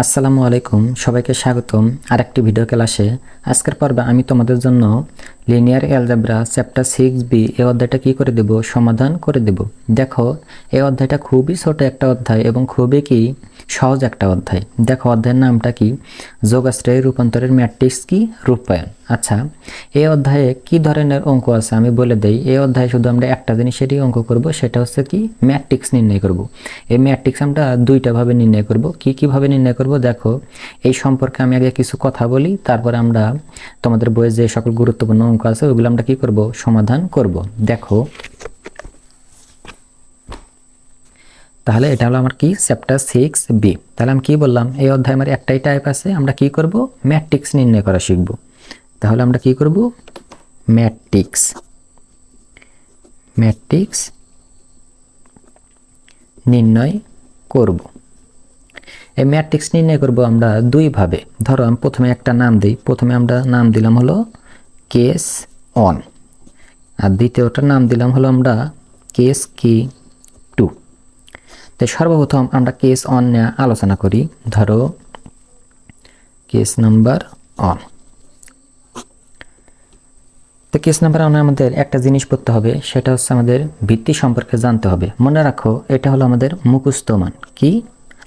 আসসালামু আলাইকুম, সবাইকে স্বাগতম। আরেকটি ভিডিও ক্লাসে। আজকের পর্বে আমি তোমাদের জন্য linear algebra chapter six B এই অধ্যায়টা কী করে দেব, সমাধান করে দেব। দেখো এই অধ্যায়টা খুবই ছোট একটা অধ্যায় এবং খুবই কি সহজ একটা অধ্যায়। দেখো, অধ্যায়ের নামটা কি? যোগাশ্রয় রূপান্তরের ম্যাট্রিক্স কি? রূপায়ণ। আচ্ছা এই অধ্যায়ে কি ধরনের অঙ্ক আছে? আমি বলে দেই এই অধ্যায়ে শুধু আমরা একটা জিনিসেরই অঙ্ক করব, সেটা হচ্ছে কি, ম্যাট্রিক্স নির্ণয় করব। এই ম্যাট্রিক্স আমরা দুইটা ভাবে নির্ণয় করব। কি কীভাবে নির্ণয় করব? দেখো, এই সম্পর্কে আমি আগে কিছু কথা বলি, তারপরে আমরা তোমাদের বইয়ে যে সকল গুরুত্বপূর্ণ অঙ্ক আছে, ওগুলো আমরা কি করব? সমাধান করব। দেখো, তাহলে এটা হলো আমার কি? চ্যাপ্টার সিক্স বি তাহলে আমি কি বললাম? এই অধ্যায় আমার একটাই টাইপ আছে, আমরা কি করব? ম্যাট্রিক্স নির্ণয় করা শিখব। তাহলে আমরা কি করব? ম্যাট্রিক্স ম্যাট্রিক্স নির্ণয় করব। এই ম্যাট্রিক্স নির্ণয় করব আমরা দুইভাবে ধরো আমি প্রথমে একটা নাম দিই। প্রথমে আমরা নাম দিলাম হলো কেস অন আর দ্বিতীয়টার নাম দিলাম হলো আমরা কেস কি টু তো সর্বপ্রথম আমরা কেস অন নিয়ে আলোচনা করি। ধরো কেস নাম্বার অন তো কেস নাম্বার অনে আমাদের একটা জিনিস পড়তে হবে, সেটা হচ্ছে আমাদের ভিত্তি সম্পর্কে জানতে হবে। মনে রাখো, এটা হলো আমাদের মুখস্থ মান। কি?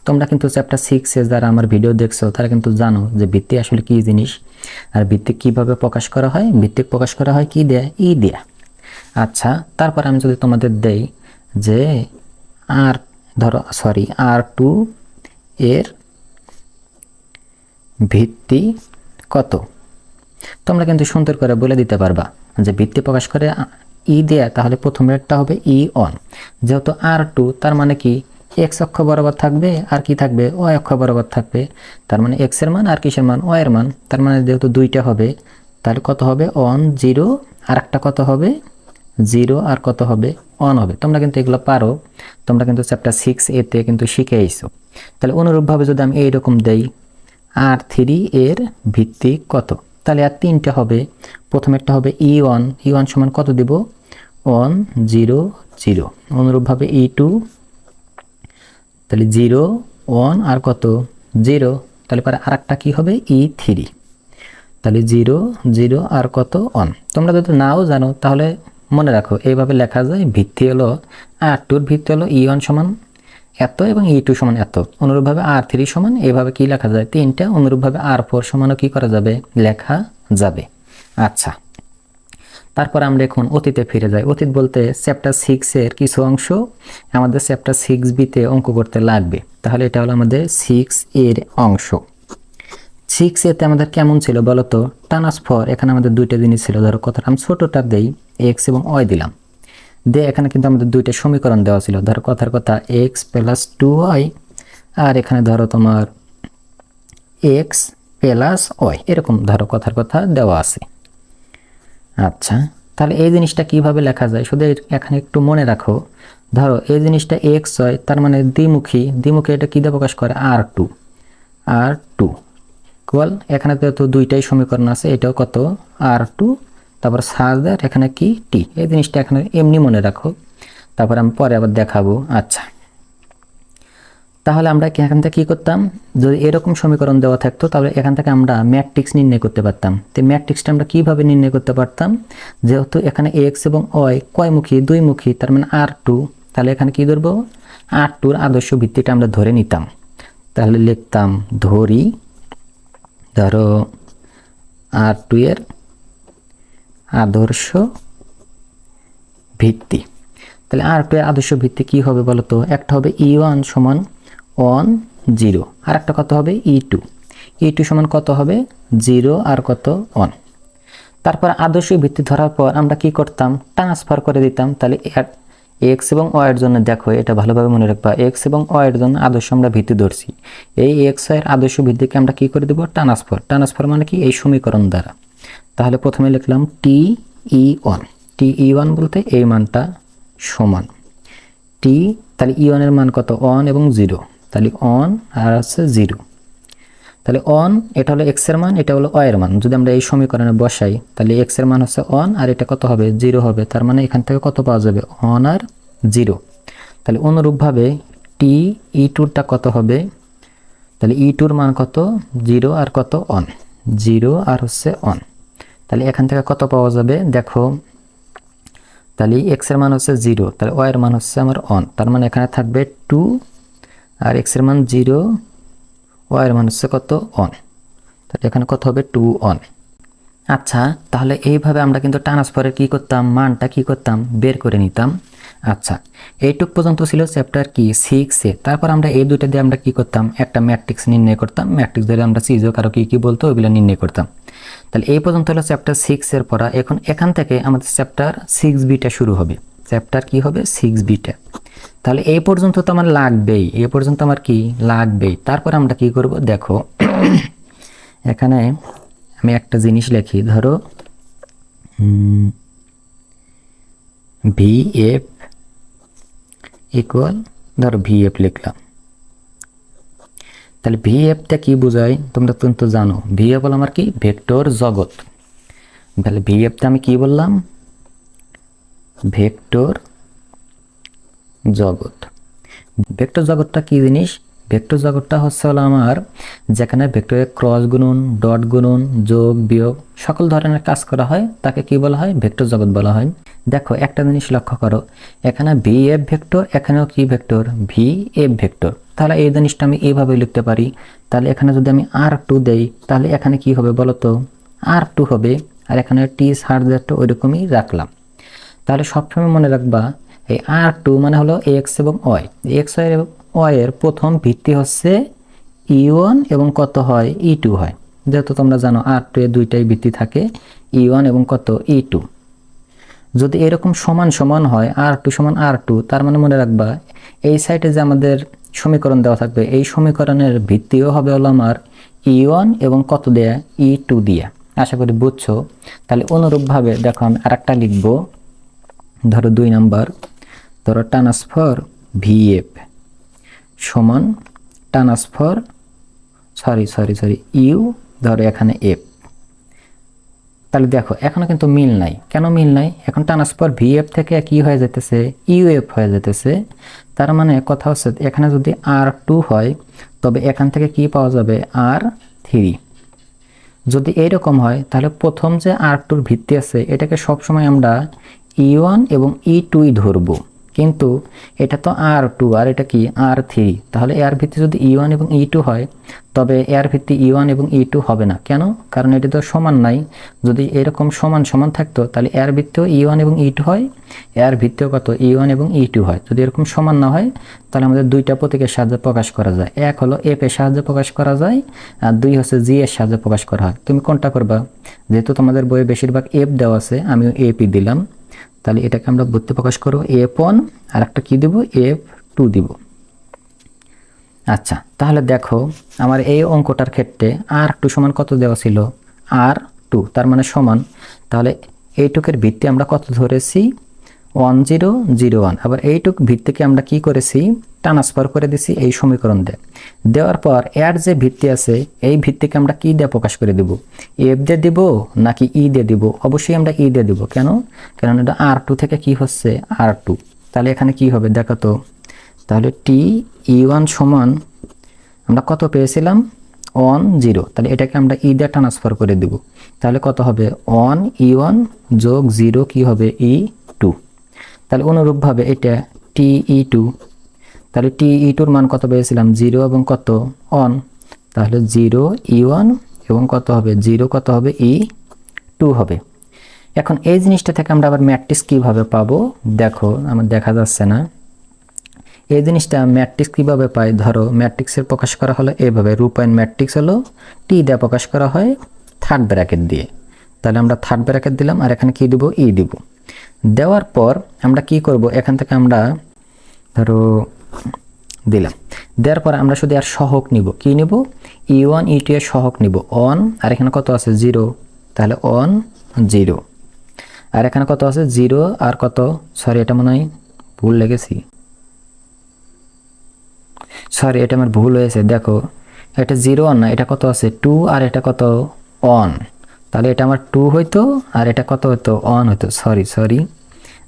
তোমরা কিন্তু চ্যাপ্টার সিক্সে যারা আমার ভিডিও দেখছ, তারা কিন্তু জানো যে ভিত্তি আসলে কি জিনিস, আর ভিত্তিক কীভাবে প্রকাশ করা হয় ভিত্তিক প্রকাশ করা হয় কি দেয়া? ই দেয়া। আচ্ছা তারপর আমি যদি তোমাদের দেই যে আর, ধরো সরি আর টু এর ভিত্তি কত? তোমরা কিন্তু সুন্দর করে বলে দিতে পারবা যে ভিত্তি প্রকাশ করে ই দেয়া, তাহলে প্রথমেরটা হবে ই অন যেহেতু আর টু তার মানে কি? এক্স অক্ষ বরাবর থাকবে, আর কি থাকবে? ওয়াই অক্ষ বরাবর থাকবে। তার মানে এক্সের মান আর কিসের মান? এর মান। তার মানে যেহেতু দুইটা হবে, তাহলে কত হবে? অন জিরো আর একটা কত হবে? জিরো আর কত হবে? অন হবে। তোমরা কিন্তু এগুলো পারো। তোমরা কিন্তু চ্যাপ্টার সিক্স এতে কিন্তু শিখে এসো। তাহলে অনুরূপভাবে যদি আমি এইরকম দেই আর থ্রি এর ভিত্তি কত? তাহলে আর তিনটা হবে। প্রথমেরটা হবে ই ওয়ান ই ওয়ান সমান কত দেব? ওয়ান জিরো জিরো অনুরূপভাবে ই টু তাহলে জিরো ওয়ান আর কত? জিরো তাহলে পরে আর একটা কী হবে? ই থ্রি তাহলে জিরো জিরো আর কত? অন তোমরা যদি নাও জানো, তাহলে মনে রাখো, এইভাবে লেখা যায়। ভিত্তি হলো, আর টুর ভিত্তি হলো ই ওয়ান সমান এত এবং ই টু সমান এত? অনুরূপভাবে আর থ্রি সমান এইভাবে কি লেখা যায়? তিনটা, অনুরূপভাবে আর ফোর সমানও কি করা যাবে? লেখা যাবে। আচ্ছা। তারপর আমরা এখন অতীতে ফিরে যাই। অতীত বলতে চ্যাপ্টার সিক্সের কিছু অংশ আমাদের চ্যাপ্টার সিক্স বিতে অঙ্ক করতে লাগবে। তাহলে এটা হলো আমাদের সিক্স এর অংশ। সিক্স এতে আমাদের কেমন ছিল বলতো? ট্রান্সফার এখানে আমাদের দুইটা জিনিস ছিল। ধরো কথাটা আমি ছোটোটা দেই এক্স এবং ওয়াই দিলাম। দিয়ে এখানে কিন্তু আমাদের দুইটা সমীকরণ দেওয়া ছিল। ধরো কথার কথা এক্স প্লাস টু ওয়াই আর এখানে ধরো তোমার এক্স প্লাস ওয়াই এরকম ধরো কথার কথা দেওয়া আছে। আচ্ছা তাহলে এই জিনিসটা কীভাবে লেখা যায়? শুধু এখানে একটু মনে রাখো। ধরো এই জিনিসটা এক্স হয় তার মানে দ্বিমুখী। দ্বিমুখী এটা কী দিয়ে প্রকাশ করে? আর টু আর টু কোয়াল এখানে তো দুইটাই সমীকরণ আছে, এটাও কত? আর টু তারপর সাজ এখানে কি? টি। এই জিনিসটা এখানে এমনি মনে রাখো। তারপর আমি পরে আবার দেখাবো। আচ্ছা। তাহলে আমরা এখান থেকে কী করতাম? যদি এরকম সমীকরণ দেওয়া থাকতো, তাহলে এখান থেকে আমরা ম্যাট্রিক্স নির্ণয় করতে পারতাম। তো ম্যাট্রিক্সটা আমরা কীভাবে নির্ণয় করতে পারতাম? যেহেতু এখানে এক্স এবং ওয়াই কয়মুখী দুইমুখী তার মানে আর টু। তাহলে এখানে কি ধরবো? আর টুর আদর্শ ভিত্তিটা আমরা ধরে নিতাম। তাহলে লিখতাম, ধরি, ধরো, আর টু এর আদর্শ ভিত্তি। তাহলে আর টু এর আদর্শ ভিত্তি কি হবে বলতো? একটা হবে ই ওয়ান সমান ওয়ান জিরো আর একটা কত হবে? ই টু ই টু সমান কত হবে? জিরো আর কত ওয়ান তারপর আদর্শ ভিত্তি ধরার পর আমরা কি করতাম? ট্রান্সফার করে দিতাম। তাহলে এক্স এবং ওয়ের জন্য দেখো, এটা ভালোভাবে মনে রাখবা। এক্স এবং ওয়ের জন্য আদর্শ আমরা ভিত্তি ধরছি। এই এক্স ওয়ের আদর্শ ভিত্তিকে আমরা কি করে দেবো? ট্রান্সফার ট্রান্সফার মানে কি? এই সমীকরণ দ্বারা। তাহলে প্রথমে লিখলাম টি ই ওয়ান টি ই ওয়ান বলতে এই মানটা সমান। টি তাহলে ই ওয়ানের মান কত? অন এবং জিরো তাহলে অন আর হচ্ছে জিরো তাহলে অন এটা হলো এক্সের মান, এটা হলো ওয়াই এর মান। যদি আমরা এই সমীকরণে বসাই, তাহলে এক্সের মান হচ্ছে অন আর এটা কত হবে? জিরো হবে। তার মানে এখান থেকে কত পাওয়া যাবে? অন আর জিরো তাহলে অনুরূপভাবে টি ই টুরটা কত হবে? তাহলে ই টুর মান কত? জিরো আর কত? অন জিরো আর হচ্ছে অন তাহলে এখান থেকে কত পাওয়া যাবে? দেখো, তাহলে এক্সের মান হচ্ছে জিরো তাহলে ওয়াই এর মান হচ্ছে আমার অন তার মানে এখানে থাকবে টু আর এক্সের মান জিরো ওয়াই এর মান হচ্ছে কত? অন তাহলে এখানে কত হবে? টু অন আচ্ছা তাহলে এইভাবে আমরা কিন্তু ট্রান্সফারের কী করতাম? মানটা কী করতাম? বের করে নিতাম। আচ্ছা এইটুক পর্যন্ত ছিল চ্যাপ্টার কি সিক্সে তারপর আমরা এই দুইটা দিয়ে আমরা কী করতাম? একটা ম্যাট্রিক্স নির্ণয় করতাম। ম্যাট্রিক্স ধরে আমরা সিজো কারও কী কী বলতো, ওইগুলো নির্ণয় করতাম। তাহলে এই পর্যন্ত হলো চ্যাপ্টার সিক্সের পড়া। এখন এখান থেকে আমাদের চ্যাপ্টার সিক্স বিটা শুরু হবে। চ্যাপ্টার কি হবে? সিক্স বিটা তাহলে এই পর্যন্ত তো আমার লাগবেই। এই পর্যন্ত আমার কি? লাগবেই। তারপর আমরা কি করব? দেখো, এখানে আমি একটা জিনিস লিখি। ধরো ভি এফ ইকুয়াল ধরো ভিএফ লিখলাম। তাহলে ভিএফটা কি বোঝায় তোমরা কিন্তু জানো ভিএফ হলো আমার কি? ভেক্টর জগৎ। তাহলে ভিএফটা আমি কি বললাম? ভেক্টর জগৎ। ভেক্টর জগৎটা কি জিনিস? ভেক্টর জগৎটা হচ্ছে হলো আমার, যেখানে ভেক্টরের ক্রস গুণন ডট গুণন, যোগ, বিয়োগ সকল ধরনের কাজ করা হয়, তাকে কি বলা হয়? ভেক্টর জগৎ বলা হয়। দেখো, একটা জিনিস লক্ষ্য করো, এখানে ভি এফ ভেক্টর, এখানেও কি ভেক্টর? V F vector. তাহলে এই জিনিসটা আমি এইভাবে লিখতে পারি। তাহলে এখানে যদি আমি আর টু দেই, তাহলে এখানে কি হবে বলো তো? আর টু হবে, আর এখানে টি সার্জারটা ওইরকমই রাখলাম। তাহলে সবসময় মনে রাখবা, এই আর টু মানে হলো এক্স এবং ওয়াই এক্স ওয়াই এর প্রথম ভিত্তি হচ্ছে ই ওয়ান এবং কত হয় ই টু হয়। যেহেতু তোমরা জানো আর টু এর দুইটাই ভিত্তি থাকে ই ওয়ান এবং কত ই টু যদি এরকম সমান সমান হয় আর টু সমান আর টু তার মানে মনে রাখবা, এই সাইডে যে আমাদের সমীকরণ দেওয়া থাকবে, এই সমীকরণের ভিত্তিও হবে হলো আমার ই ওয়ান এবং কত দেয়া? ই টু দিয়ে। আশা করি বুঝছ? তাহলে অনুরূপভাবে দেখো আমি আর একটা লিখব। ধরো দুই নাম্বার। ধরো ট্রান্সফার ভিএফ সমান transfer sorry sorry sorry U ধরো এখানে এফ তাহলে দেখো, এখনও কিন্তু মিল নাই। কেন মিল নাই? এখন ট্রান্সফার ভিএফ থেকে কি হয়ে যেতেছে ইউএফ হয়ে যেতেছে তার মানে কথা হচ্ছে, এখানে যদি আর টু হয়, তবে এখান থেকে কি পাওয়া যাবে? আর থ্রি যদি এইরকম হয়, তাহলে প্রথম যে আর টুর ভিত্তি আছে, এটাকে সবসময় আমরা ই ওয়ান এবং ই টুই ধরবো। কিন্তু এটা তো আর টু আর এটা কি? আর থ্রি তাহলে এর ভিত্তি যদি ই ওয়ান এবং ই টু হয়, তবে এর ভিত্তি ই ওয়ান এবং ই টু হবে না। কেন? কারণ এটি তো সমান নাই। যদি এরকম সমান সমান থাকতো, তাহলে এর ভিত্তিও ই ওয়ান এবং ই টু হয়, এর ভিত্তিও কত? ই ওয়ান এবং ই টু হয়। যদি এরকম সমান না হয়, তাহলে আমাদের দুইটা প্রতীকের সাহায্যে প্রকাশ করা যায়। এক হলো এফ এর সাহায্যে প্রকাশ করা যায়, আর দুই হচ্ছে জি এর সাহায্যে প্রকাশ করা হয়। তুমি কোনটা করবা? যেহেতু তোমাদের বইয়ে বেশিরভাগ এফ দেওয়া আছে, আমিও এপি দিলাম। তাহলে এটাকে আমরা বুদ্ধি প্রকাশ করব এফ ওয়ান আর একটা কী দেবো? এফ টু দিব। আচ্ছা তাহলে দেখো, আমার এই অঙ্কটার ক্ষেত্রে আর টু সমান কত দেওয়া ছিল? আর টু তার মানে সমান। তাহলে এইটুকের ভিত্তি আমরা কত ধরেছি? ওয়ান জিরো জিরো ওয়ান আবার এইটুক ভিত্তিকে আমরা কি করেছি? ট্রান্সফার করে দিছি এই সমীকরণ দিয়ে দেওয়ার পর এর যে ভিত্তি আছে, এই ভিত্তিকে আমরা কি দিয়ে প্রকাশ করে দেব? এফ দিয়ে দিব নাকি ই দিয়ে দিব? অবশ্যই আমরা ই দিয়ে দিব। কেন? কারণ এটা আর টু থেকে কি হচ্ছে? আর টু তাহলে এখানে কি হবে? দেখো তো। তাহলে টি ই ওয়ান সমান আমরা কত পেয়েছিলাম? ওয়ান জিরো তাহলে এটাকে আমরা ই দিয়ে ট্রান্সফার করে দেব। তাহলে কত হবে? ওয়ান ই ওয়ান যোগ জিরো কি হবে? ই তাহলে অনুরূপভাবে এটা টি ই টু তাহলে টি ই টুর মান কত পেয়েছিলাম? জিরো এবং কত? অন তাহলে জিরো ই ওয়ান এবং কত হবে? জিরো কত হবে? ই টু হবে। এখন এই জিনিসটা থেকে আমরা আবার ম্যাট্রিক্স কীভাবে পাবো? দেখো, আমার দেখা যাচ্ছে না। এই জিনিসটা ম্যাট্রিক্স কীভাবে পাই? ধরো, ম্যাট্রিক্সের প্রকাশ করা হলো এভাবে। রূপায়ণ ম্যাট্রিক্স হলো টি দিয়ে প্রকাশ করা হয় থার্ড ব্র্যাকেট দিয়ে। তাহলে আমরা থার্ড ব্র্যাকেট দিলাম আর এখানে কি দিব? ই দিব। দেওয়ার পর আমরা কি করব? এখান থেকে আমরা ধরো দিলাম। দেওয়ার পর আমরা শুধু আর সহক নিব। কি নিব? ই ওয়ান ই টু এর সহক নিব। অন আর এখানে কত আছে? জিরো তাহলে অন জিরো আর এখানে কত আছে? জিরো আর কত? সরি এটা মনে হয় ভুল লেগেছি। সরি এটা আমার ভুল হয়েছে। দেখো, এটা জিরো অন না, এটা কত আছে? টু আর এটা কত? অন তাহলে এটা আমার টু হইতো, আর এটা কত হতো অন হতো সরি সরি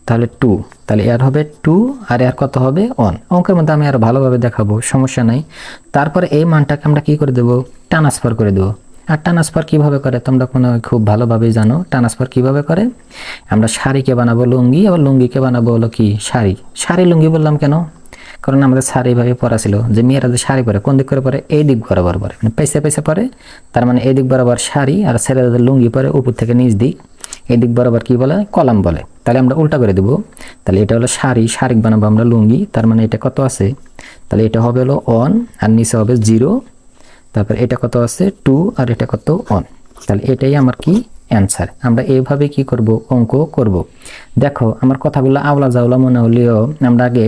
তাহলে টু তাহলে এর হবে টু আর এর কত হবে? অন অঙ্কের মধ্যে আমি আরও ভালোভাবে দেখাবো, সমস্যা নাই। তারপরে এই মানটাকে আমরা কি করে দেবো? ট্রান্সফার করে দেবো। আর ট্রান্সফার কীভাবে করে? তোমরা কোনো খুব ভালোভাবেই জানো। ট্রান্সফার কীভাবে করে? আমরা শাড়িকে বানাবো লুঙ্গি, আবার লুঙ্গিকে বানাবো হলো কি? শাড়ি। শাড়ি, লুঙ্গি বললাম কেন? কারণ আমাদের শাড়ি এইভাবে পরা ছিল, যে মেয়েরা যে শাড়ি পরে, কোন দিক করে পরে? এই দিক বরাবর পরে। মানে পয়সা পয়সা পরে, তার মানে এই দিক বরাবর শাড়ি আর ছেলেদের লুঙ্গি পরে উপর থেকে নিচ দিক, এই দিক বরাবর কি বলে? কলাম বলে। তাহলে আমরা উল্টা করে দেবো। তাহলে এটা হলো শাড়ি, শাড়িক বানাবো আমরা লুঙ্গি, তার মানে এটা কত আছে? তাহলে এটা হবে হলো অন আর নিচে হবে জিরো তারপর এটা কত আছে? টু আর এটা কত অন তাহলে এটাই আমার কি? অ্যান্সার আমরা এইভাবে কি করব? অঙ্ক করব। দেখো, আমার কথাগুলো আওলা জাওলা মনে হলেও আমরা আগে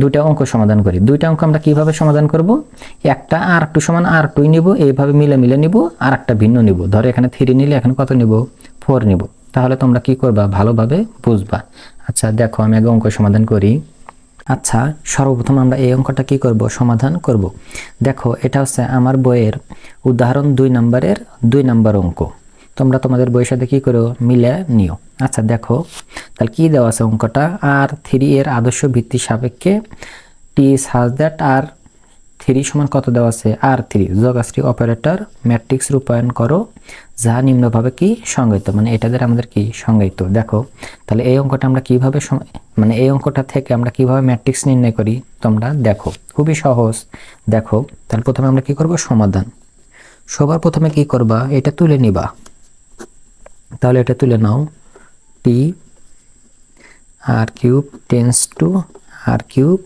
দুইটা অঙ্ক সমাধান করি। দুইটা অঙ্ক আমরা কীভাবে সমাধান করব? একটা আর টু সমান আর টুই নিব, এইভাবে মিলে মিলে নিব আর একটা ভিন্ন নিব। ধরো এখানে থ্রি নিলে এখানে কত নিব? ফোর নিব। তাহলে তোমরা কি করবা? ভালোভাবে বুঝবা। আচ্ছা দেখো আমি আগে অঙ্ক সমাধান করি। আচ্ছা সর্বপ্রথম আমরা এই অঙ্কটা কি করব? সমাধান করব। দেখো, এটা হচ্ছে আমার বইয়ের উদাহরণ দুই নম্বরের দুই নম্বর অঙ্ক। তোমরা তোমাদের বইয়ের সাথে কি করো মিলে নিও। আচ্ছা দেখো, তাহলে কি দেওয়া আছে অঙ্কটা? আর থ্রি এর আদর্শ ভিত্তি সাপেক্ষে টি সাজ দ্যাট আর থ্রি সমান কত দেওয়া আছে? আর থ্রি যোগাশ্রী অপারেটর ম্যাট্রিক্স রূপায়ণ করো, যা নিম্নভাবে কি? সংজ্ঞায়িত মানে এটাদের আমাদের কি? সংজ্ঞায়িত। দেখো, তাহলে এই অঙ্কটা আমরা কীভাবে মানে এই অঙ্কটা থেকে আমরা কীভাবে ম্যাট্রিক্স নির্ণয় করি? তোমরা দেখো, খুবই সহজ। দেখো, তাহলে প্রথমে আমরা কি করব? সমাধান। সবার প্রথমে কি করবা? এটা তুলে নিবা। তাহলে এটা তুলে নাও। T R cube tends to R cube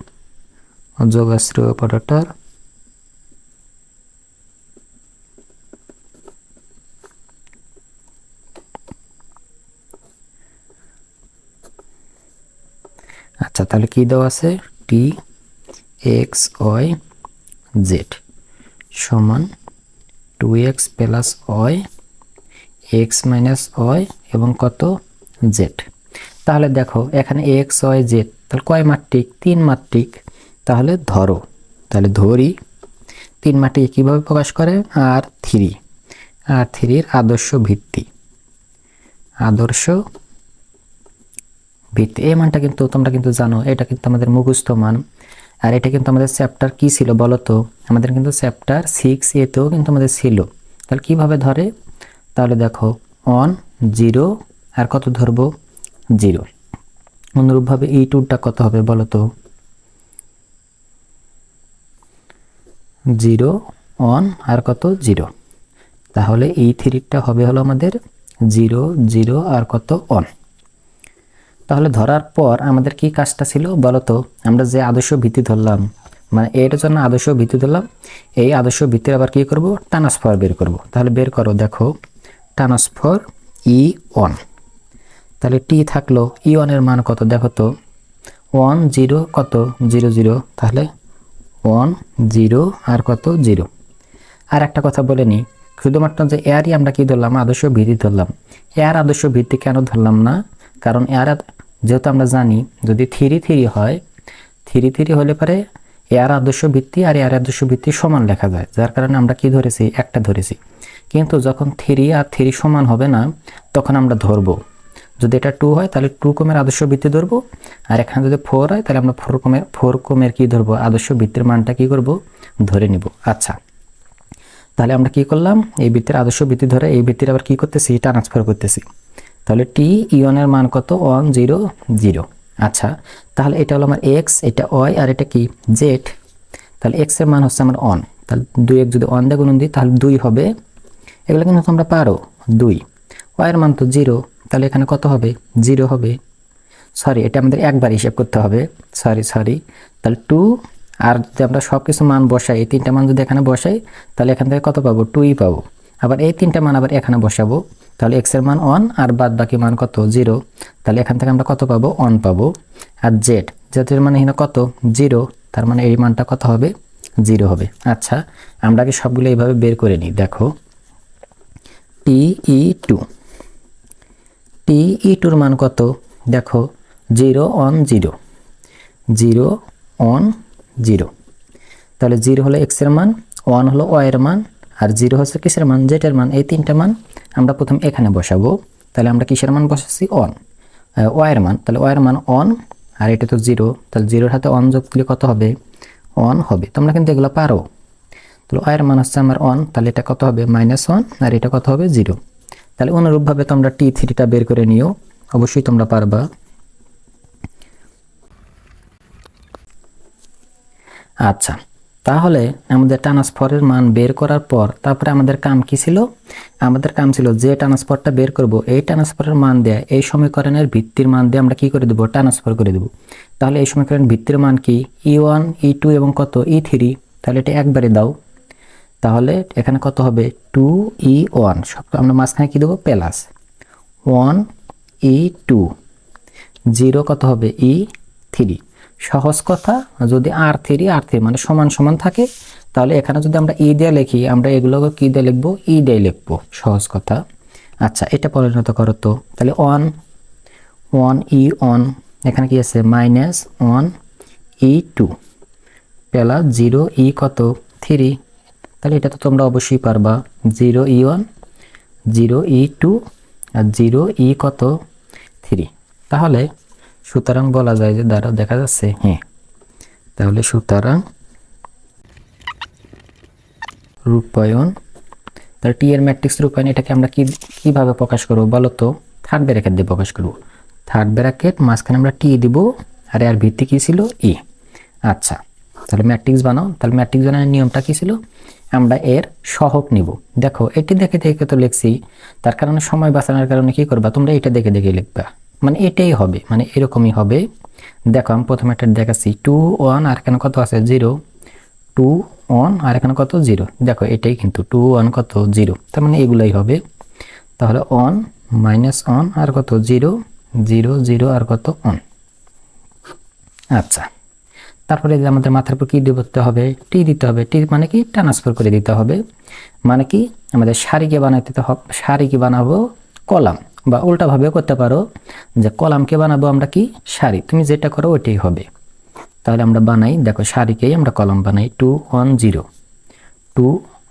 যোগাশ্রী operator আচ্ছা তাহলে কি দেওয়া আছে? টি এক্স ওয়াই জেড সমান two X plus Y X minus Y এবং কত? জেড তাহলে দেখো, এখানে এক্স ওয়াই জেড তাহলে কয় মাত্রিক? তিন মাত্রিক। তাহলে ধরো, তাহলে ধরি, তিন মাত্রিক কীভাবে প্রকাশ করে? আর থ্রি আর থ্রির আদর্শ ভিত্তি। আদর্শ ভিত্তি। এই মানটা কিন্তু তোমরা কিন্তু জানো, এটা কিন্তু আমাদের মুখস্থ মান। আর এটা কিন্তু আমাদের চ্যাপ্টার কি ছিল বলো তো? আমাদের কিন্তু চ্যাপ্টার সিক্স এতেও কিন্তু আমাদের ছিল। তাহলে কীভাবে ধরে? তাহলে দেখো অন জিরো আর কত ধরবো? জিরো অনুরূপভাবে এই টুরটা কত হবে বলো তো? জিরো অন আর কত? জিরো তাহলে এই থ্রিটা হবে হলো আমাদের জিরো জিরো আর কত? অন তাহলে ধরার পর আমাদের কি কাজটা ছিল বলো তো? আমরা যে আদর্শ ভিত্তি ধরলাম মানে এটার জন্য আদর্শ ভিত্তি ধরলাম, এই আদর্শ ভিত্তির আবার কি করব? ট্রান্সফার বের করব। তাহলে বের করো, দেখো। ট্রান্সফার ই ওয়ান তাহলে টি থাকল ই ওয়ানের মান কত? দেখো তো ওয়ান জিরো কত? জিরো জিরো তাহলে ওয়ান জিরো আর কত? জিরো আর একটা কথা বলে নিই শুধুমাত্র যে এয়ারই আমরা কি ধরলাম? আদর্শ ভিত্তি ধরলাম। এয়ার আদর্শ ভিত্তি কেন ধরলাম না? কারণ এয়ার যেহেতু আমরা জানি, যদি থ্রি থ্রি হয়, থ্রি থ্রি হলে পরে এয়ার আদর্শ ভিত্তি আর এয়ার আদর্শ ভিত্তি সমান লেখা যায়। যার কারণে আমরা কি ধরেছি? একটা ধরেছি। কিন্তু যখন থ্রি আর থ্রি সমান হবে না, তখন আমরা ধরবো। যদি এটা টু হয়, তাহলে টু কমের আদর্শ ভিত্তি ধরবো। আর এখানে যদি ফোর হয়, তাহলে আমরা ফোর কমের ফোর কমের কি ধরবো? আদর্শ ভিত্তির মানটা কি করব? ধরে নিব। আচ্ছা। তাহলে আমরা কি করলাম? এই বৃত্তের আদর্শ বৃত্তি ধরে এই বৃত্তির আবার কি করতেছি? ট্রান্সফার করতেছি। তাহলে টি ইয়নের মান কত? ওয়ান জিরো জিরো আচ্ছা। তাহলে এটা হলো আমার এক্স এটা ওয়াই আর এটা কি? জেড তাহলে এক্সের মান হচ্ছে আমার অন তাহলে দুই এক যদি অন দিয়ে গুণন দিই, তাহলে দুই হবে এগুলো কিন্তু তোমরা পারো। দুই ওয়াই এর মান তো জিরো তাহলে এখানে কত হবে? জিরো হবে। সরি এটা আমাদের একবার হিসেব করতে হবে। সরি সরি তাহলে টু আর যদি আমরা সব কিছু মান বসাই, এই তিনটা মান যদি এখানে বসাই, তাহলে এখান থেকে কত পাবো? টুই পাবো। আবার এই তিনটা মান আবার এখানে বসাবো। তাহলে এক্সের মান অন আর বাদ বাকি মান কত? জিরো তাহলে এখান থেকে আমরা কত পাবো? অন পাবো। আর জেড জেডের মানে এখানে কত? জিরো তার মানে এই মানটা কত হবে? জিরো হবে। আচ্ছা আমরা আগে সবগুলো এইভাবে বের করে নিই। দেখো টি ই টু টি ই টুর মান কত? দেখো zero one zero zero one zero তাহলে জিরো হলো এক্সের মান ওয়ান হলো ওয়াই এর মান, আর জিরো হচ্ছে কিসের মান? জেটের মান। এই তিনটা মান আমরা প্রথম এখানে বসাবো। তাহলে আমরা কিসের মান বসাচ্ছি? অন ওয়াইয়ের মান। তাহলে ওয়াইয়ের মান অন আর এটা তো জিরো তাহলে জিরোর হাতে অন যোগ কত হবে? অন হবে। তোমরা কিন্তু এগুলো পারো। তাহলে ওয়াইয়ের মান হচ্ছে আমার অন তাহলে এটা কত হবে? মাইনাস ওয়ান আর এটা কত হবে? জিরো তাহলে অনুরূপভাবে তোমরা টি থ্রিটা বের করে নিও। অবশ্যই তোমরা পারবা। আচ্ছা তাহলে আমাদের ট্রান্সফারের মান বের করার পর তারপরে আমাদের কাম কি ছিল? আমাদের কাম ছিল যে ট্রান্সফারটা বের করব, এই ট্রান্সফারের মান দেয়া, এই সমীকরণের ভিত্তির মান দিয়ে আমরা কি করে দেবো? ট্রান্সফার করে দেবো। তাহলে এই সমীকরণের ভিত্তির মান কি? ই ওয়ান ই টু এবং কত? ই থ্রি তাহলে এটা একবারে দাও। তাহলে এখানে কত হবে? টু ই ওয়ান সব আমরা মাঝখানে কি দেবো? Plus. One E two zero কত হবে? ই থ্রি সহজ কথা, যদি আর থ্রি আর থ্রি মানে সমান সমান থাকে, তাহলে এখানে যদি আমরা ই দিয়ে লিখি, আমরা এগুলোকে কী দিয়ে লিখব? ই দিয়ে লিখব। সহজ কথা। আচ্ছা এটা পরিণত করো তো। তাহলে ওয়ান ওয়ান ই ওয়ান এখানে কি আছে? Minus one E two plus zero E কত? থ্রি তাহলে এটা তো তোমরা অবশ্যই পারবা। Zero E one, zero E two, আর জিরো ই কত? থ্রি। তাহলে সুতরাং বলা যায় যে দ্বারা দেখা যাচ্ছে হ্যাঁ। তাহলে সুতরাং রূপায়ণ তার টি এর ম্যাট্রিক্স রূপায়ণ এটাকে আমরা কি কীভাবে প্রকাশ করব বলো তো? থার্ড ব্র্যাকেট দিয়ে প্রকাশ করব। থার্ড ব্র্যাকেট মাঝখানে আমরা টি দিব, আর এর ভিত্তি কি ছিল? ই। আচ্ছা তাহলে ম্যাট্রিক্স বানাও। তাহলে ম্যাট্রিক্স বানানোর নিয়মটা কি ছিল? আমরা এর সহক নিব। দেখো, এটি দেখে দেখে তো লিখছি, তার কারণে সময় বাঁচানোর কারণে কি করবা? তোমরা এটা দেখে দেখে লিখবা। মানে এটাই হবে মানে এরকমই হবে। দেখো, আমি প্রথমে একটা দেখাচ্ছি। টু ওয়ান, আর এখানে কত আছে? জিরো। টু ওয়ান, আর এখানে কত? জিরো। দেখো, এটাই কিন্তু টু ওয়ান কত? জিরো। তার মানে এগুলাই হবে। তাহলে ওয়ান মাইনাস ওয়ান, আর কত? জিরো। জিরো জিরো, আর কত? ওয়ান। আচ্ছা। তারপরে আমাদের মাথার উপর কী দিতে হবে, টি দিতে হবে, টি মানে কি? ট্রান্সফার করে দিতে হবে। মানে কি? আমাদের সারিকে বানাইতে হবে সারিকে বানাবো কলাম বা উল্টাভাবেও করতে পারো যে কলামকে বানাবো আমরা কি? সারি তুমি যেটা করো ওইটাই হবে। তাহলে আমরা বানাই, দেখো সারিকেই আমরা কলাম বানাই। Two one zero two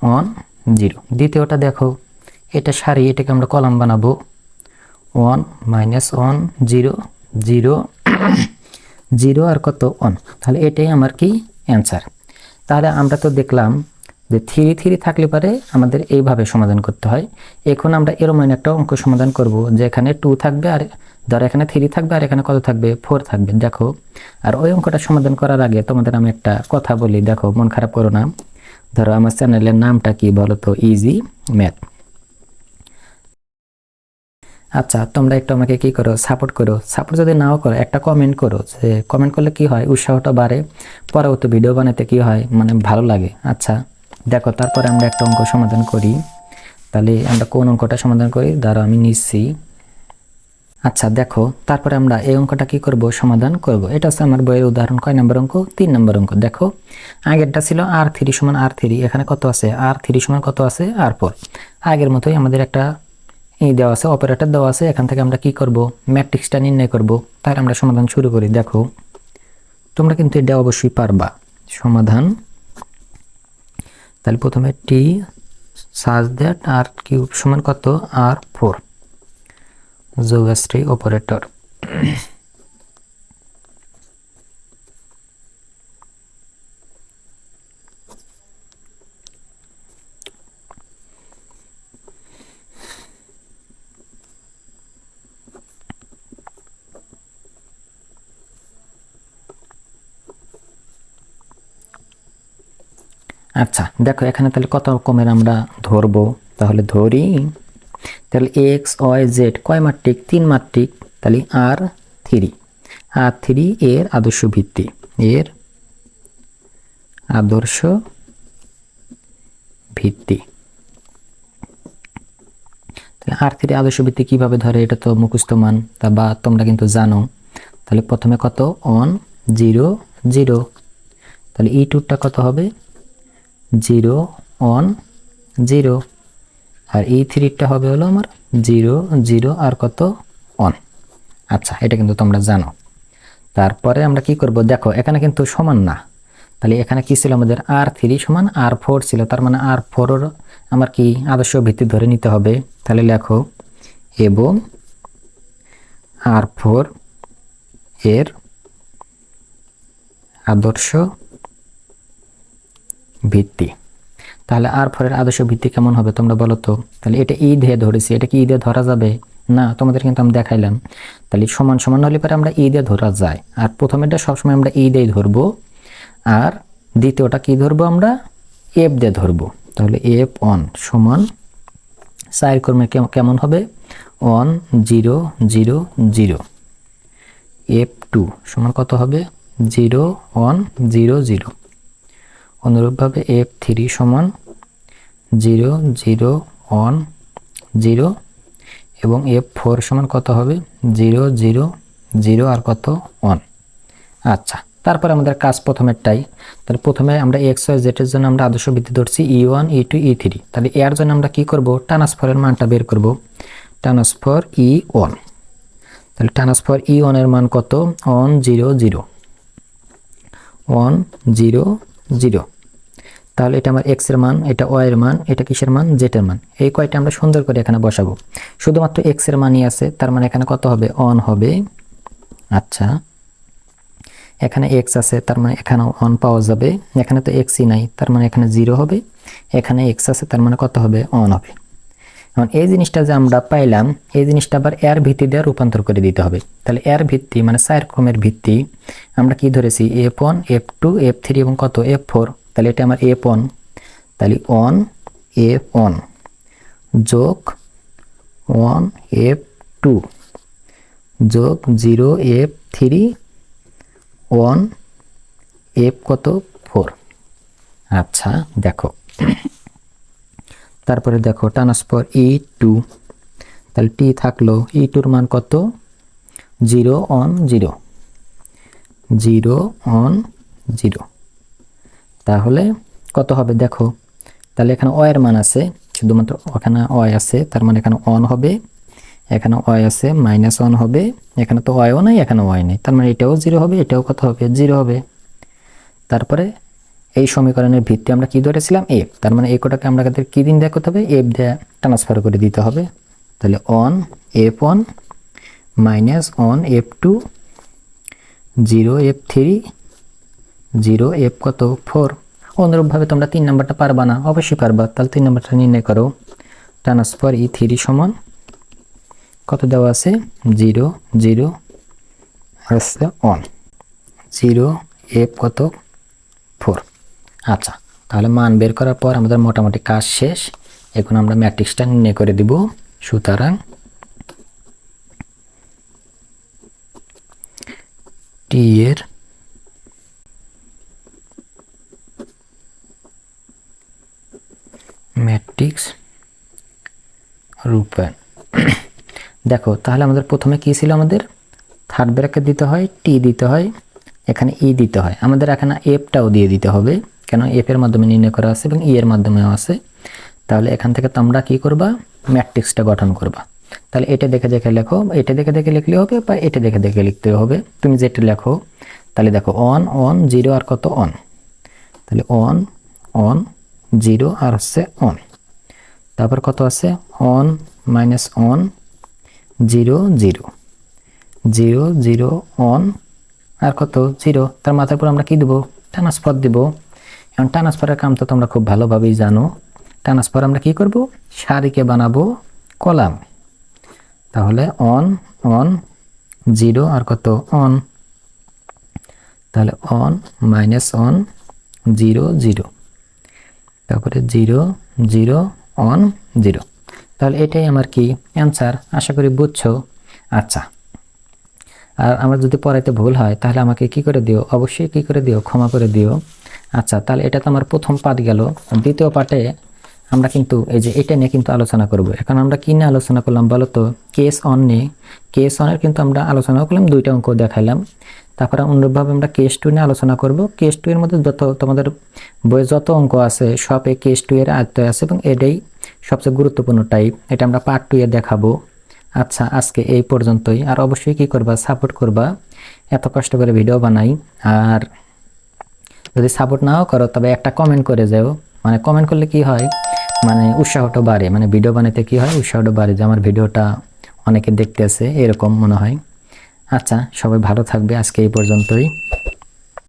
one zero দ্বিতীয়টা দেখো, এটা সারি এটাকে আমরা কলাম বানাবো। One minus one zero zero zero আর কত ওয়ান? তাহলে এটাই আমার কি অ্যান্সার তাহলে আমরা তো দেখলাম যে থ্রি থ্রি থাকলে পারে আমাদের এইভাবে সমাধান করতে হয়। এখন আমরা এরকম একটা অঙ্ক সমাধান করব যে এখানে টু থাকবে আর ধরো এখানে থ্রি থাকবে আর এখানে কত থাকবে? ফোর থাকবে। দেখো, আর ওই অঙ্কটা সমাধান করার আগে তোমাদের আমি একটা কথা বলি। দেখো, মন খারাপ করো না। ধরো আমার চ্যানেলের নামটা কি বলো তো? ইজি ম্যাথ আচ্ছা তোমরা একটু আমাকে কি করো সাপোর্ট করো। সাপোর্ট যদি নাও করো, একটা কমেন্ট করো যে কমেন্ট করলে কি হয়, উৎসাহটা বাড়ে, পরবর্তী ভিডিও বানাতে কি হয় মানে ভালো লাগে। আচ্ছা দেখো, তারপরে আমরা একটা অঙ্ক সমাধান করি। তাহলে আমরা কোন অঙ্কটা সমাধান করি? ধরো আমি নিচ্ছি। আচ্ছা দেখো, তারপরে আমরা এই অঙ্কটা কি করব, সমাধান করব। এটা হচ্ছে আমার বইয়ের উদাহরণ। কয় নম্বর অঙ্ক? তিন নম্বর অঙ্ক। দেখো, আগেরটা ছিল আর থ্রি সমান আর থ্রি এখানে কত আছে? আর থ্রি সমান কত আছে? আর ফোর আগের মতোই আমাদের একটা এই দেওয়া আছে, অপারেটর দেওয়া আছে, এখান থেকে আমরা কি করব? ম্যাট্রিক্সটা নির্ণয় করব। তার আমরা সমাধান শুরু করি। দেখো, তোমরা কিন্তু এটা অবশ্যই পারবা। সমাধান, তাহলে প্রথমে টি সাজ দ্যাট আর কিউব সমান কত? আর ফোর যোগাশ্রী অপারেটর আচ্ছা দেখো এখানে তাহলে কত রকমের আমরা ধরবো? তাহলে ধরি, তাহলে এক্স ওয়াই জেড কয় মাত্রিক? তিন মাত্রিক, তাহলে আর থ্রি আর থ্রি এর আদর্শ ভিত্তি। এর আদর্শ ভিত্তি। তাহলে আর থ্রি আদর্শ ভিত্তি কীভাবে ধরে? এটা তো মুখস্থ মান, তা বা তোমরা কিন্তু জানো। তাহলে প্রথমে কত? ওয়ান জিরো জিরো তাহলে ই টুরটা কত হবে? Zero one zero. আর এই থ্রিটা হবে হলো আমার জিরো জিরো আর কত? ওয়ান। আচ্ছা এটা কিন্তু তোমরা জানো। তারপরে আমরা কি করব? দেখো, এখানে কিন্তু সমান না। তাহলে এখানে কি ছিল? আমাদের আর থ্রি সমান আর ফোর ছিল। তার মানে আর ফোরের আমার কি আদর্শ ভিত্তি ধরে নিতে হবে? তাহলে লেখো, এবং আর ফোর এর আদর্শ ভিত্তি। তাহলে আর ফরের আদর্শ ভিত্তি কেমন হবে তোমরা বলো তো? তাহলে এটা ই দিয়ে ধরেছি, এটা কি দিয়ে ধরা যাবে? না, তোমাদের কিন্তু আমি দেখাইলাম। তাহলে সমান সমান হলে পরে আমরা ই দিয়ে ধরা যায়। আর প্রথমেরটা সবসময় আমরা ই দিয়ে ধরবো। আর দ্বিতীয়টা কি ধরবো আমরা? এফ দিয়ে ধরবো। তাহলে এফ অন সমান সাইর কর্মে কেম- কেমন হবে? One zero zero zero. F two সমান কত হবে? Zero one zero zero. অনুরূপভাবে এফ থ্রি সমান জিরো জিরো ওয়ান জিরো এবং এফ ফোর সমান কত হবে? জিরো জিরো জিরো আর কত? ওয়ান আচ্ছা তারপরে আমাদের কাজ প্রথমেরটাই। তাহলে প্রথমে আমরা এক্স ওয়াই জেটের জন্য আমরা আদর্শ বৃদ্ধি ধরছি E one E two E three তাহলে এর জন্য আমরা কি করব? ট্রান্সফারের মানটা বের করব। ট্রান্সফার ই ওয়ান তাহলে ট্রান্সফার ই ওয়ানের মান কত? One zero zero one zero zero তাহলে এটা আমার এক্সের মান, এটা ওয়াই এর মান, এটা কিসের মান? জেটের মান। এই কয়টা আমরা সুন্দর করে এখানে বসাবো। শুধুমাত্র এক্সের মানই আছে, তার মানে এখানে কত হবে? অন হবে। আচ্ছা। এখানে এক্স আছে, তার মানে এখানে অন পাওয়া যাবে। এখানে তো এক্সই নাই, তার মানে এখানে জিরো হবে। এখানে এক্স আছে, তার মানে কত হবে? অন হবে। এখন এই জিনিসটা যে আমরা পাইলাম, এই জিনিসটা আবার এর ভিত্তি দিয়ে রূপান্তর করে দিতে হবে। তাহলে এর ভিত্তি মানে চার ক্রমের ভিত্তি, আমরা কি ধরেছি? F one F two F three এবং কত? এফ ফোর তাহলে এটা আমার এফ ওয়ান তাহলে ওয়ান এফ ওয়ান যোগ ওয়ান এফ টু যোগ zero F three one F কত? ফোর আচ্ছা দেখো। তারপরে দেখো ট্রান্সফার ই টু তাহলে টি থাকল ই টুর মান কত? Zero one zero zero one zero তাহলে কত হবে? দেখো, তাহলে এখানে অয়ের মান আছে, শুধুমাত্র ওখানে অয় আছে, তার মানে এখানে অন হবে, এখানে অয় আছে মাইনাস অন হবে, এখানে তো অয়ও নাই, এখানে অয় নেই, তার মানে এটাও জিরো হবে, এটাও কত হবে? জিরো হবে। তারপরে এই সমীকরণের ভিত্তি আমরা কি ধরেছিলাম? এফ তার মানে এই কোটাকে আমরা কী দিন করতে হবে? এফ দিয়ে ট্রান্সফার করে দিতে হবে। তাহলে one F one minus one F two zero F three zero, F কত? ফোর। অনুরূপভাবে তোমরা তিন নাম্বারটা পারবা না। অবশ্যই পারবা। তাহলে তিন নাম্বারটা নির্ণয় করো। ট্রান্সফার ই থ্রি সমান। কত দেওয়া আছে? জিরো জিরো আছে অন জিরো, এফ কত? ফোর। আচ্ছা তাহলে মান বের করার পর আমাদের মোটামুটি কাজ শেষ। এখন আমরা ম্যাট্রিক্সটা নির্ণয় করে দিব। সুতরাং টি এর ম্যাট্রিক্স রূপায়ণ দেখো, তাহলে আমাদের প্রথমে কি ছিল আমাদের? থার্ড ব্র্যাকেট দিতে হয় টি দিতে হয়, এখানে ই দিতে হয়। আমাদের এখানে এফটাও দিয়ে দিতে হবে, কেন এফ এর মাধ্যমে নির্ণয় করা আছে এবং ই এর মাধ্যমেও আছে। তাহলে এখান থেকে তোমরা কি করবা? ম্যাট্রিক্সটা গঠন করবা। তাহলে এটা দেখে দেখে লেখো, এটা দেখে দেখে লিখলে হবে বা এটা দেখে দেখে লিখতে হবে। তুমি যেটা লেখো, তাহলে দেখো অন অন জিরো আর কত অন তাহলে অন অন জিরো আর হচ্ছে অন তারপর কত আছে? One minus one zero zero. Zero zero one আর কত? জিরো। তার মাথার উপর আমরা কি দেবো? ট্রান্সফার দেবো। এখন ট্রান্সফারের কাম তো তোমরা খুব ভালোভাবেই জানো। ট্রান্সফার আমরা কি করব? সারিকে বানাবো কলাম। তাহলে অন অন জিরো আর কত? অন তাহলে one minus one zero zero. তারপরে জিরো জিরো অন জিরো। তাহলে এটাই আমার কি অ্যান্সার আশা করি বুঝছ। আচ্ছা। আর আমার যদি পড়াইতে ভুল হয়, তাহলে আমাকে কি করে দিও? অবশ্যই কি করে দিও? ক্ষমা করে দিও। আচ্ছা তাহলে এটা তো আমার প্রথম পাঠ গেল। দ্বিতীয় পাঠে আমরা কিন্তু এই যে এটা নিয়ে কিন্তু আলোচনা করব। এখন আমরা কি নিয়ে আলোচনা করলাম বলো তো? কেস অন নিয়ে। কেস অনের কিন্তু আমরা আলোচনা করলাম, দুইটা অঙ্ক দেখাইলাম। তারপরে অনুরূপভাবে আমরা কেস টু নিয়ে আলোচনা করব। কেস টু এর মধ্যে যত, তোমাদের বইয়ে যত অঙ্ক আছে, সব এই কেস টু এর আয়ত্তই আছে এবং এটাই সবচেয়ে গুরুত্বপূর্ণ টাইপ এটা আমরা পার্ট টু এ দেখাবো। আচ্ছা আজকে এই পর্যন্তই। আর অবশ্যই কি করবা? সাপোর্ট করবা। এত কষ্ট করে ভিডিও বানাই। আর যদি সাপোর্ট নাও করো, তবে একটা কমেন্ট করে যাও। মানে কমেন্ট করলে কি হয়? মানে উৎসাহটা বাড়ে। মানে ভিডিও বানাতে কি হয়? উৎসাহটা বাড়ে যে আমার ভিডিওটা অনেকে দেখতে আছে এরকম মনে হয়। আচ্ছা সবাই ভালো থাকবে আজকে এই পর্যন্তই।